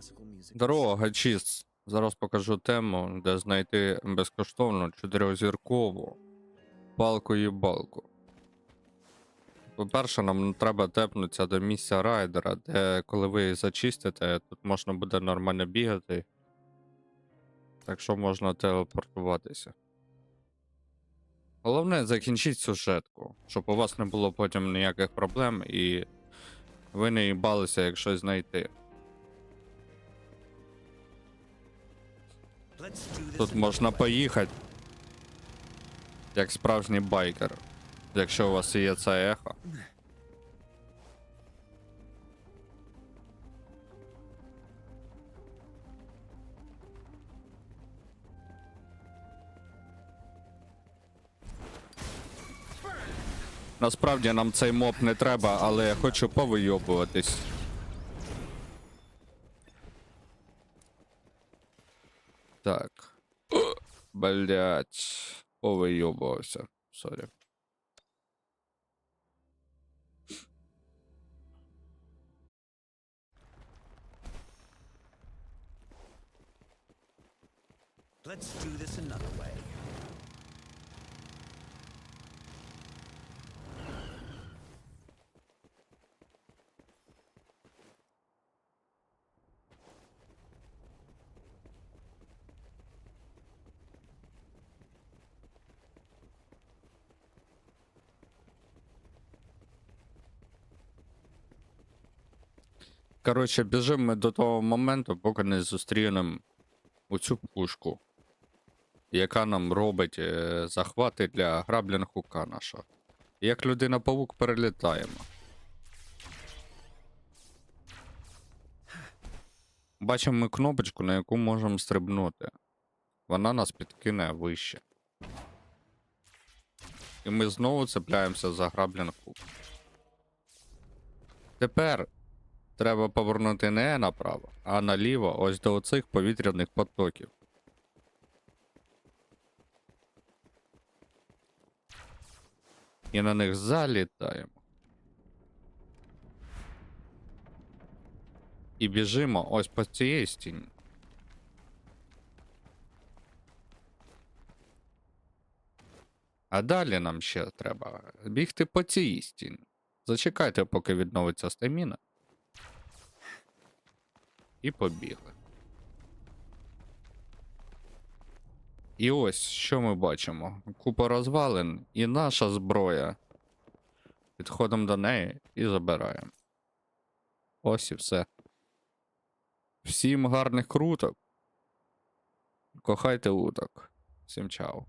classical music. Зараз покажу тему, де знайти безкоштовну чотирьохзіркову палку і балку. По-перше, нам треба тепнутися до місця райдера, де коли ви їх зачистите, тут можна буде нормально бігати. Так що можна телепортуватися. Головне, закінчіть сюжетку, щоб у вас не було потім ніяких проблем і ви не їбалися, як щось знайти. Тут можна поїхати. Як справжній байкер. Якщо у вас є це ехо. Насправді нам цей моб не треба, але я хочу повийобуватись. Так. Блять. Повийобувався. Сорі. Let's do this another way. Коротше, біжимо ми до того моменту, поки не зустрінемо оцю пушку, яка нам робить е, захвати для граблінг-хука нашого. Як людина-павук перелітаємо. Бачимо ми кнопочку, на яку можемо стрибнути. Вона нас підкине вище. І ми знову цепляємося за граблінг-хук. Тепер Треба повернути не направо, а наліво ось до оцих повітряних потоків. І на них залітаємо. І біжимо ось по цієї стіні. А далі нам ще треба бігти по цій стіні. Зачекайте, поки відновиться стаміна. І побігли. І ось що ми бачимо: купа розвалин і наша зброя. Підходимо до неї і забираємо. Ось і все. Всім гарних круток. Кохайте уток. Всім чао.